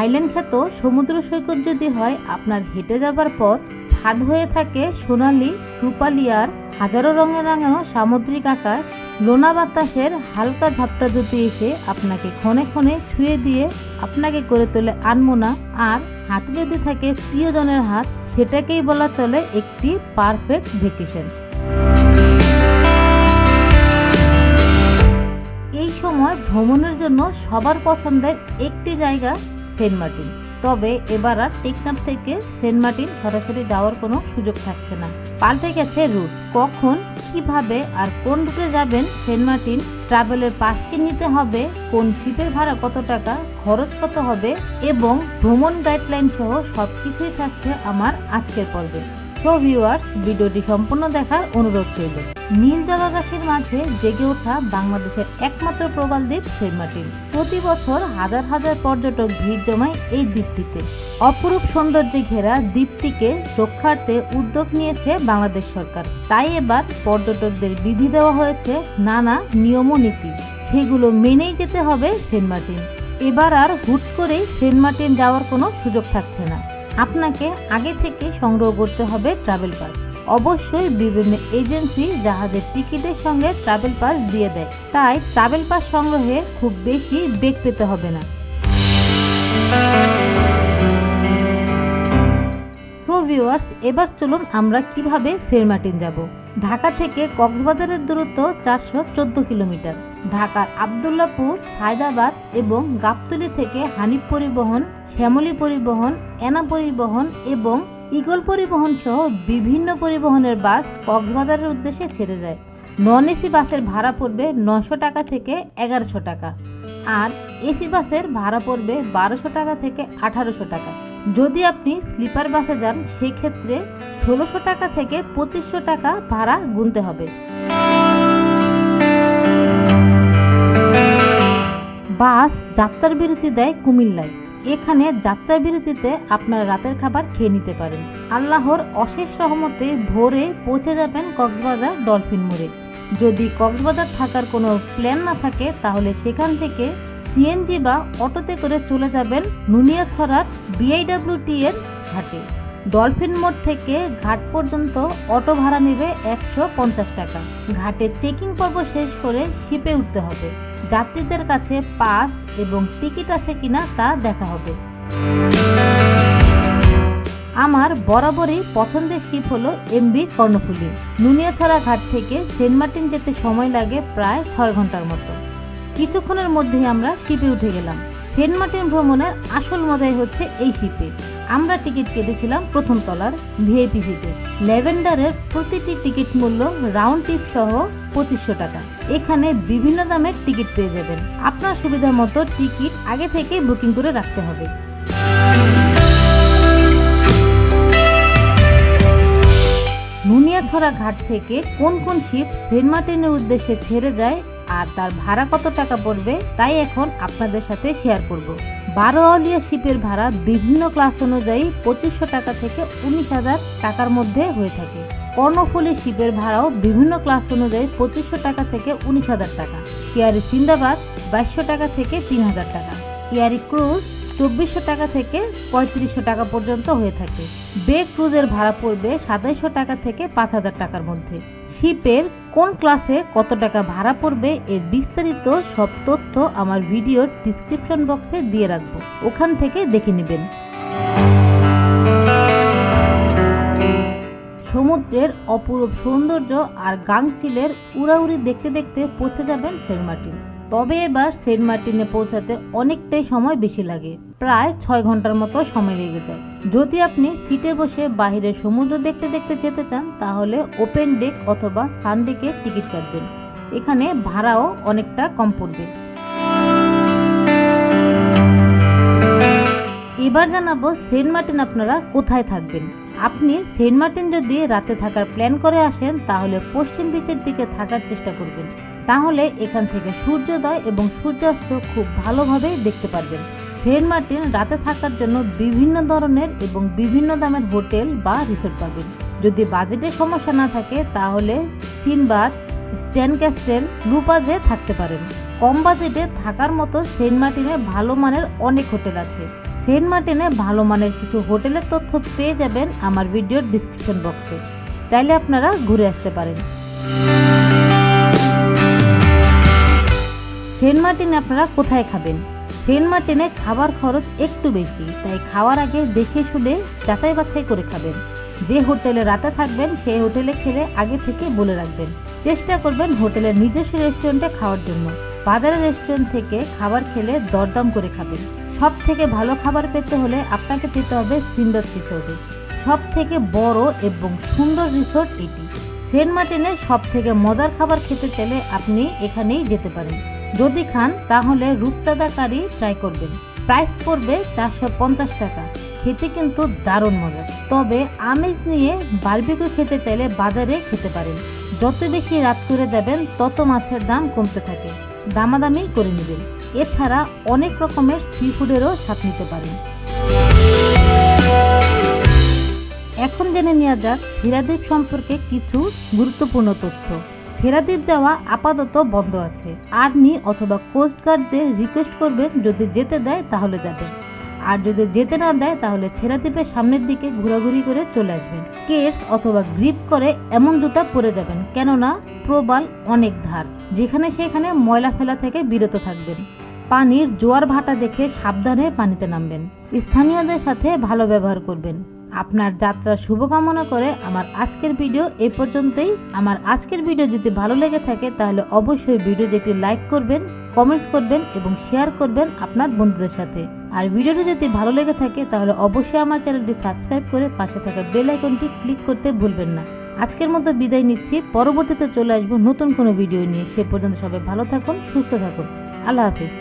Thailand খ্যাত সমুদ্র সৈকত যদি হয়, আপনার হেঁটে যাবার পথ ছাদ হয়ে থাকে সোনালি রূপালি আর হাজারো রঙে রাঙানো সামুদ্রিক আকাশ। লোনা বাতাসের হালকা ঝাপটা যদি এসে আপনাকে ক্ষণে ক্ষণে ছুঁয়ে দিয়ে আপনাকে করে তোলে আনমোনা, আর হাতে যদি থাকে প্রিয়জনের হাত, সেটাকেই বলা চলে একটি পারফেক্ট ভেকেশন এই সময় ভ্রমণের জন্য সবার পছন্দের একটি জায়গা সেন্ট মার্টিন। তবে এবার আর টেকনাফ থেকে সেন্ট মার্টিন সরাসরি যাওয়ার কোনো সুযোগ থাকছে না। পাল্টে গেছে রুট। কখন, কীভাবে আর কোন রুটে যাবেন সেন্ট মার্টিন? ট্রাভেলের পাস কি নিতে হবে? কোন শিপের ভাড়া কত টাকা? খরচ কত হবে? এবং ভ্রমণ গাইডলাইন সহ সব কিছুই থাকছে আমার আজকের পর্বে। সো ভিউয়ার্স ভিডিওটি সম্পূর্ণ দেখার অনুরোধ রইল। নীল জলরাশির মাঝে জেগে ওঠা বাংলাদেশের একমাত্র প্রবাল দ্বীপ সেন্ট মার্টিন। প্রতি বছর হাজার হাজার পর্যটক ভিড় জমায় এই দ্বীপটিতে। অপরূপ সৌন্দর্যে ঘেরা দ্বীপটিকে রক্ষার্থে উদ্যোগ নিয়েছে বাংলাদেশ সরকার। তাই এবার পর্যটকদের বিধি দেওয়া হয়েছে নানা নিয়ম ও নীতি। সেগুলো মেনেই যেতে হবে সেন্ট মার্টিন। এবার আর হুট করেই সেন্ট মার্টিন যাওয়ার কোনো সুযোগ থাকছে না। আপনাকে আগে থেকে সংগ্রহ করতে হবে ট্রাভেল পাস অবশ্যই বিভিন্ন এজেন্সি জাহাজের টিকিটের সঙ্গে ট্রাভেল পাস দিয়ে দেয়। তাই ট্রাভেল পাস সংগ্রহে খুব বেশি বেগ পেতে হবে না। সো ভিউয়ার্স এবার চলুন আমরা কীভাবে সেন্ট মার্টিন যাব। ঢাকা থেকে কক্সবাজারের দূরত্ব চারশো চোদ্দ কিলোমিটার। ঢাকার আবদুল্লাপুর, সায়দাবাদ এবং গাবতলী থেকে হানিফ পরিবহন, শ্যামলী পরিবহন, এনা পরিবহন এবং ইগল পরিবহন সহ বিভিন্ন পরিবহনের বাস কক্সবাজারের উদ্দেশ্যে ছেড়ে যায়। নন এসি বাসের ভাড়া পড়বে নশো টাকা থেকে এগারোশো টাকা আর এসি বাসের ভাড়া পড়বে বারোশো টাকা থেকে আঠারোশো টাকা। যদি আপনি স্লিপার বাসে যান, সেক্ষেত্রে ষোলোশো টাকা থেকে পঁচিশশো টাকা ভাড়া গুনতে হবে। বাস যাত্রার বিরতি দেয় কুমিল্লায়। এখানে যাত্রা বিরতিতে আপনার রাতের খাবার খেয়ে নিতে পারেন। আল্লাহর অশেষ সহমতে ভোরে পৌঁছে যাবেন কক্সবাজার ডলফিন মোড়ে। যদি কক্সবাজার থাকার কোনো প্ল্যান না থাকে, তাহলে সেখান থেকে সিএনজি বা অটোতে করে চলে যাবেন নুনিয়াছড়ার বিআইডব্লিউটি এর ঘাটে। ডলফিন মোড় থেকে ঘাট পর্যন্ত অটো ভাড়া নেবে একশো পঞ্চাশ টাকা। ঘাটে চেকিং পর্ব শেষ করে শিপে উঠতে হবে। যাত্রীদের কাছে পাস এবং টিকিট আছে কিনা তা দেখা হবে। আমার বরাবরই পছন্দের শিপ হলো এমবি কর্ণফুলী। নুনিয়াছড়া ঘাট থেকে সেন্ট মার্টিন যেতে সময় লাগে প্রায় ছয় ঘণ্টার মতো। কিছুক্ষণের মধ্যেই আমরা শিপে উঠে গেলাম। সেন্ট মার্টিন ভ্রমণের আসল মজাই হচ্ছে এই শিপে। আমরা টিকিট কেটেছিলাম প্রথম তলার ভিআইপি সিটে। ল্যাভেন্ডারের প্রতিটি টিকিট মূল্য রাউন্ড টিপ সহ পঁচিশশো টাকা। এখানে বিভিন্ন দামের টিকিট পেয়ে যাবেন। আপনার সুবিধা মতো টিকিট আগে থেকে বুকিং করে রাখতে হবে। নুনিয়াছড়া ঘাট থেকে কোন কোন শিপ সেন্ট মার্টিনের উদ্দেশ্যে ছেড়ে যায় আর তার ভাড়া কত টাকা পড়বে, তাই এখন আপনাদের সাথে শেয়ার করব। বারো আউলিয়া শিপের ভাড়া বিভিন্ন ক্লাস অনুযায়ী পঁচিশশো টাকা থেকে উনিশ হাজার টাকার মধ্যে হয়ে থাকে। কর্ণফুলী শিপের ভাড়াও বিভিন্ন ক্লাস অনুযায়ী পঁচিশশো টাকা থেকে উনিশ হাজার টাকা। কেয়ারি সিন্দাবাদ বাইশশো টাকা থেকে তিন হাজার টাকা। কেয়ারি ক্রুজ চব্বিশশো টাকা থেকে পঁয়ত্রিশশো টাকা পর্যন্ত হয়ে থাকে। বে ক্রুজের ভাড়া পড়বে সাতাইশশো টাকা থেকে পাঁচ হাজার টাকার মধ্যে। শিপের কোন ক্লাসে কত টাকা ভাড়া পড়বে এর বিস্তারিত সব তথ্য আমার ভিডিওর ডিসক্রিপশন বক্সে দিয়ে রাখব। ওখান থেকে দেখে নেবেন। সমুদ্রের অপরূপ সৌন্দর্য আর গাংচিলের উড়াউড়ি দেখতে দেখতে পৌঁছে যাবেন সেন্ট মার্টিন। তবে এবার সেন্ট মার্টিনে পৌঁছাতে অনেকটাই সময় বেশি লাগে। প্রায় ছয় ঘণ্টার মতো সময় লেগে যায়। যদি আপনি সিটে বসে বাইরে সমুদ্র দেখতে দেখতে যেতে চান, তাহলে ওপেন ডেক অথবা সানডেকে টিকিট কাটবেন। এখানে ভাড়াও অনেকটা কম পড়বে। এবার জানাব সেন্ট মার্টিন আপনারা কোথায় থাকবেন। আপনি সেন্ট মার্টিন যদি রাতে থাকার প্ল্যান করে আসেন, তাহলে পশ্চিম বিচের দিকে থাকার চেষ্টা করবেন। তাহলে এখান থেকে সূর্যোদয় এবং সূর্যাস্ত খুব ভালোভাবে দেখতে পারবেন। সেন্ট মার্টিন রাতে থাকার জন্য বিভিন্ন ধরনের এবং বিভিন্ন দামের হোটেল বা রিসোর্ট পাবেন। যদি বাজেটের সমস্যা না থাকে, তাহলে সিনবাদ স্ট্যান ক্যাস্টেল লুপাজে থাকতে পারেন। কম বাজেটে থাকার মতো সেন্ট মার্টিনে ভালো মানের অনেক হোটেল আছে। সেন্ট মার্টিনে ভালো মানের কিছু হোটেলের তথ্য পেয়ে যাবেন আমার ভিডিওর ডিসক্রিপশন বক্সে। চাইলে আপনারা ঘুরে আসতে পারেন। সেন্ট মার্টিনে আপনারা কোথায় খাবেন? সেন্ট মার্টিনে খাবার খরচ একটু বেশি, তাই খাওয়ার আগে দেখে শুনে যাচাই বাছাই করে খাবেন। যে হোটেলে রাতে থাকবেন, সেই হোটেলে খেলে আগে থেকে বলে রাখবেন। চেষ্টা করবেন হোটেলের নিজস্ব রেস্টুরেন্টে খাওয়ার জন্য। বাজারের রেস্টুরেন্ট থেকে খাবার খেলে দরদাম করে খাবেন। সব থেকে ভালো খাবার পেতে হলে আপনাকে যেতে হবে সিন্ডত রিসোর্টে। সব থেকে বড় এবং সুন্দর রিসোর্ট এটি। সেন্ট মার্টিনে সব থেকে মজার খাবার খেতে চাইলে আপনি এখানেই যেতে পারেন। যদি খান, তাহলে রূপচাঁদা কারি ট্রাই করবেন। প্রাইস পড়বে চারশো পঞ্চাশ টাকা। খেতে কিন্তু দারুণ মজা। তবে আমেজ নিয়ে বারবিকিউ খেতে চাইলে বাজারে খেতে পারেন। যত বেশি রাত করে যাবেন, তত মাছের দাম কমতে থাকে। দামাদামি করে নেবেন। এছাড়া অনেক রকমের সি ফুডেরও স্বাদ নিতে পারেন। এখন জেনে নেওয়া যাক ছেড়াদ্বীপ সম্পর্কে কিছু গুরুত্বপূর্ণ তথ্য। ছেড়াদ্বীপ যাওয়া আপাতত বন্ধ আছে। আর্মি অথবা কোস্টগার্ডদের রিকোয়েস্ট করবেন, যদি যেতে দেয় তাহলে যাবেন। আর যদি যেতে না দেয়, তাহলে ছেড়াদ্বীপের সামনের দিকে ঘোরাঘুরি করে চলে আসবেন। কেটস অথবা গ্রিপ করে এমন জুতা পরে যাবেন, কেননা প্রবাল অনেক ধার। যেখানে সেখানে ময়লা ফেলা থেকে বিরত থাকবেন। পানির জোয়ার ভাটা দেখে সাবধানে পানিতে নামবেন। স্থানীয়দের সাথে ভালো ব্যবহার করবেন। আপনার যাত্রা শুভকামনা করে আমার আজকের ভিডিও এ পর্যন্তই। আমার আজকের ভিডিও যদি ভালো লেগে থাকে, তাহলে অবশ্যই ভিডিওতে একটি লাইক করবেন, কমেন্টস করবেন এবং শেয়ার করবেন আপনার বন্ধুদের সাথে। আর ভিডিওটি যদি ভালো লেগে থাকে, তাহলে অবশ্যই আমার চ্যানেলটি সাবস্ক্রাইব করে পাশে থাকা বেল আইকনটি ক্লিক করতে ভুলবেন না। আজকের মতো বিদায় নিচ্ছি। পরবর্তীতে চলে আসব নতুন কোনো ভিডিও নিয়ে। সে পর্যন্ত সবাই ভালো থাকুন, সুস্থ থাকুন। আল্লাহ হাফিজ।